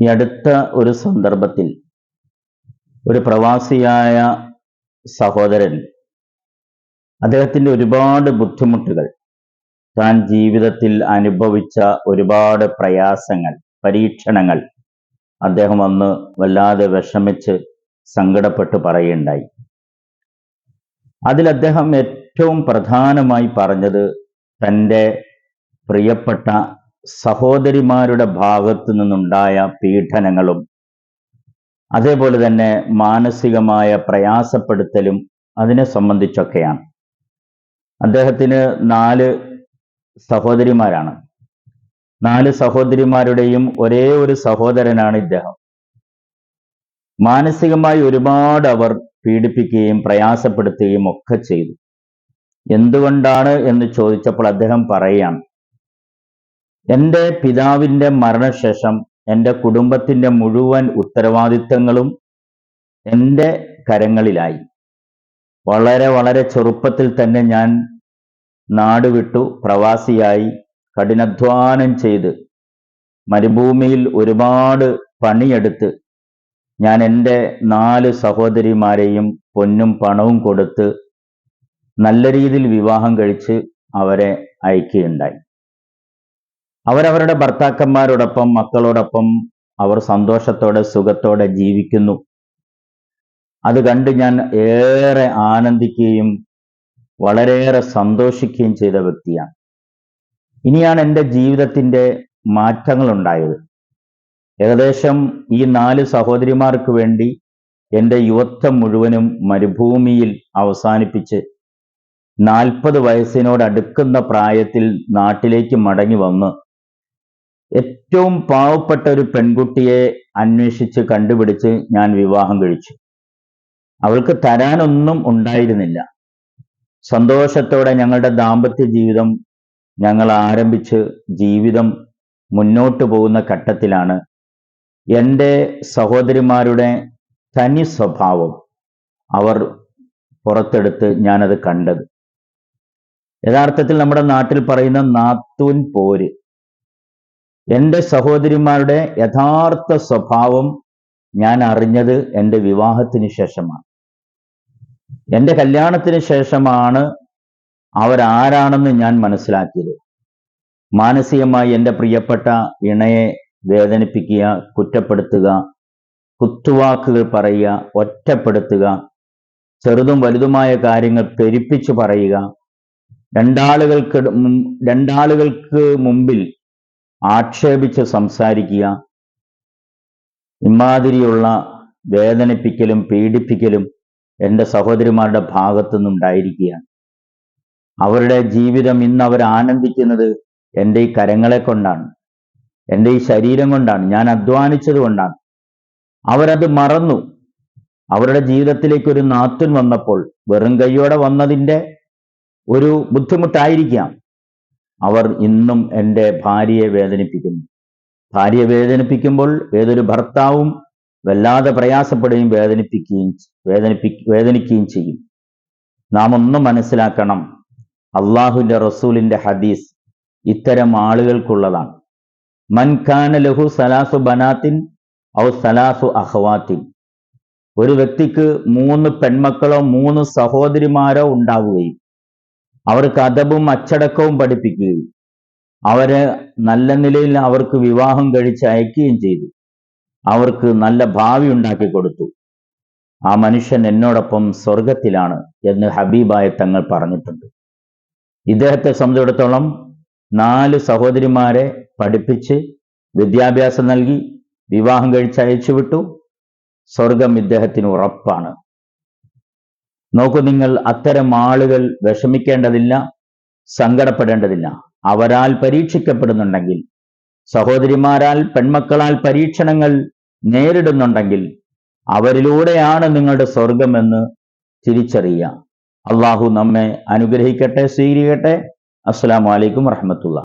ഈ അടുത്ത ഒരു സന്ദർഭത്തിൽ ഒരു പ്രവാസിയായ സഹോദരൻ അദ്ദേഹത്തിന്റെ ഒരുപാട് ബുദ്ധിമുട്ടുകൾ താൻ ജീവിതത്തിൽ അനുഭവിച്ച ഒരുപാട് പ്രയാസങ്ങൾ പരീക്ഷണങ്ങൾ അദ്ദേഹം അന്ന് വല്ലാതെ വിഷമിച്ച് സങ്കടപ്പെട്ട് പറയുണ്ടായി അതിൽ അദ്ദേഹം ഏറ്റവും പ്രധാനമായി പറഞ്ഞത് തന്റെ പ്രിയപ്പെട്ട സഹോദരിമാരുടെ ഭാഗത്തു നിന്നുണ്ടായ പീഡനങ്ങളും അതേപോലെ തന്നെ മാനസികമായ പ്രയാസപ്പെടുത്തലും അതിനെ സംബന്ധിച്ചൊക്കെയാണ്. അദ്ദേഹത്തിന് നാല് സഹോദരിമാരാണ്. നാല് സഹോദരിമാരുടെയും ഒരേ ഒരു സഹോദരനാണ് ഇദ്ദേഹം. മാനസികമായി ഒരുപാട് അവർ പീഡിപ്പിക്കുകയും പ്രയാസപ്പെടുത്തുകയും ഒക്കെ ചെയ്തു. എന്തുകൊണ്ടാണ് എന്ന് ചോദിച്ചപ്പോൾ അദ്ദേഹം പറയുകയാണ് എന്റെ പിതാവിന്റെ മരണശേഷം എന്റെ കുടുംബത്തിന്റെ മുഴുവൻ ഉത്തരവാദിത്തങ്ങളും എന്റെ കരങ്ങളിലായി. വളരെ വളരെ ചെറുപ്പത്തിൽ തന്നെ ഞാൻ നാടുവിട്ടു പ്രവാസിയായി കഠിനാധ്വാനം ചെയ്ത് മരുഭൂമിയിൽ ഒരുപാട് പണിയെടുത്ത് ഞാൻ എന്റെ നാല് സഹോദരിമാരെയും പൊന്നും പണവും കൊടുത്ത് നല്ല രീതിയിൽ വിവാഹം കഴിച്ച് അവരെ അയക്കുകയുണ്ടായി. അവരവരുടെ ഭർത്താക്കന്മാരോടൊപ്പം മക്കളോടൊപ്പം അവർ സന്തോഷത്തോടെ സുഖത്തോടെ ജീവിക്കുന്നു. അത് കണ്ട് ഞാൻ ഏറെ ആനന്ദിക്കുകയും വളരെയേറെ സന്തോഷിക്കുകയും ചെയ്ത വ്യക്തിയാണ്. ഇനിയാണ് എന്റെ ജീവിതത്തിന്റെ മാറ്റങ്ങൾ ഉണ്ടായത് ഏകദേശം ഈ നാല് സഹോദരിമാർക്ക് വേണ്ടി എന്റെ യുവത്വം മുഴുവനും മരുഭൂമിയിൽ അവസാനിപ്പിച്ച് നാൽപ്പത് വയസ്സിനോടടുക്കുന്ന പ്രായത്തിൽ നാട്ടിലേക്ക് മടങ്ങി വന്ന് ഏറ്റവും പാവപ്പെട്ട ഒരു പെൺകുട്ടിയെ അന്വേഷിച്ച് കണ്ടുപിടിച്ച് ഞാൻ വിവാഹം കഴിച്ചു. അവൾക്ക് തരാനൊന്നും ഉണ്ടായിരുന്നില്ല. സന്തോഷത്തോടെ ഞങ്ങളുടെ ദാമ്പത്യ ജീവിതം ഞങ്ങൾ ആരംഭിച്ച് ജീവിതം മുന്നോട്ട് പോകുന്ന ഘട്ടത്തിലാണ് എന്റെ സഹോദരിമാരുടെ തനി സ്വഭാവം അവർ പുറത്തെടുത്ത് ഞാനത് കണ്ടത്. യഥാർത്ഥത്തിൽ നമ്മുടെ നാട്ടിൽ പറയുന്ന നാത്തൂൻ പോര്. എന്റെ സഹോദരിമാരുടെ യഥാർത്ഥ സ്വഭാവം ഞാൻ അറിഞ്ഞത് എന്റെ വിവാഹത്തിന് ശേഷമാണ്. എന്റെ കല്യാണത്തിന് ശേഷമാണ് അവരാരാണെന്ന് ഞാൻ മനസ്സിലാക്കിയത്. മാനസികമായി എന്റെ പ്രിയപ്പെട്ട ഇണയെ വേദനിപ്പിക്കുക കുറ്റപ്പെടുത്തുക കുത്തുവാക്കുകൾ പറയുക ഒറ്റപ്പെടുത്തുക ചെറുതും വലുതുമായ കാര്യങ്ങൾ പെരുപ്പിച്ചു പറയുക രണ്ടാളുകൾക്ക് രണ്ടാളുകൾക്ക് മുമ്പിൽ ആക്ഷേപിച്ച് സംസാരിക്കുക. ഇമാതിരിയുള്ള വേദനിപ്പിക്കലും പീഡിപ്പിക്കലും എന്റെ സഹോദരിമാരുടെ ഭാഗത്തു നിന്നുണ്ടായിരിക്കുകയാണ് അവരുടെ ജീവിതം ഇന്ന് അവർ ആനന്ദിക്കുന്നത് എന്റെ ഈ കരങ്ങളെ കൊണ്ടാണ്. എന്റെ ഈ ശരീരം കൊണ്ടാണ്. ഞാൻ അധ്വാനിച്ചത് കൊണ്ടാണ്. അവരത് മറന്നു. അവരുടെ ജീവിതത്തിലേക്ക് ഒരു നാത്തുൻ വന്നപ്പോൾ വെറും കൈയോടെ വന്നതിന്റെ ഒരു ബുദ്ധിമുട്ടായിരിക്കാം. അവർ ഇന്നും എന്റെ ഭാര്യയെ വേദനിപ്പിക്കുന്നു. ഭാര്യയെ വേദനിപ്പിക്കുമ്പോൾ ഏതൊരു ഭർത്താവും വല്ലാതെ പ്രയാസപ്പെടുകയും വേദനിപ്പിക്കുകയും വേദനിപ്പി വേദനിക്കുകയും ചെയ്യും. നാം ഒന്ന് മനസ്സിലാക്കണം. അള്ളാഹുവിന്റെ റസൂലിന്റെ ഹദീസ് ഇത്തരം ആളുകൾക്കുള്ളതാണ്. മൻഖാന ലഹു സലാസു ബനാത്തിൻ ഔ സലാസു അഹ്വാത്തിൻ ഒരു വ്യക്തിക്ക് മൂന്ന് പെൺമക്കളോ മൂന്ന് സഹോദരിമാരോ ഉണ്ടാവുകയും അവർക്ക് അദബും അച്ചടക്കവും പഠിപ്പിക്കുകയും അവരെ നല്ല നിലയിൽ അവർക്ക് വിവാഹം കഴിച്ച് അയക്കുകയും ചെയ്തു. അവർക്ക് നല്ല ഭാവി ഉണ്ടാക്കി കൊടുത്തു. ആ മനുഷ്യൻ എന്നോടൊപ്പം സ്വർഗത്തിലാണ് എന്ന് ഹബീബായ തങ്ങൾ പറഞ്ഞിട്ടുണ്ട്. ഇദ്ദേഹത്തെ സംബന്ധിച്ചിടത്തോളം നാല് സഹോദരിമാരെ പഠിപ്പിച്ച് വിദ്യാഭ്യാസം നൽകി വിവാഹം കഴിച്ച് അയച്ചുവിട്ടു സ്വർഗം ഇദ്ദേഹത്തിന് ഉറപ്പാണ്. നോക്കൂ നിങ്ങൾ അത്തരം ആളുകൾ വിഷമിക്കേണ്ടതില്ല സങ്കടപ്പെടേണ്ടതില്ല. അവരാൽ പരീക്ഷിക്കപ്പെടുന്നുണ്ടെങ്കിൽ സഹോദരിമാരാൽ പെൺമക്കളാൽ പരീക്ഷണങ്ങൾ നേരിടുന്നുണ്ടെങ്കിൽ അവരിലൂടെയാണ് നിങ്ങളുടെ സ്വർഗമെന്ന് തിരിച്ചറിയുക. അള്ളാഹു നമ്മെ അനുഗ്രഹിക്കട്ടെ സ്വീകരിക്കട്ടെ. അസ്സാം വലൈക്കും വറഹമത്തുള്ള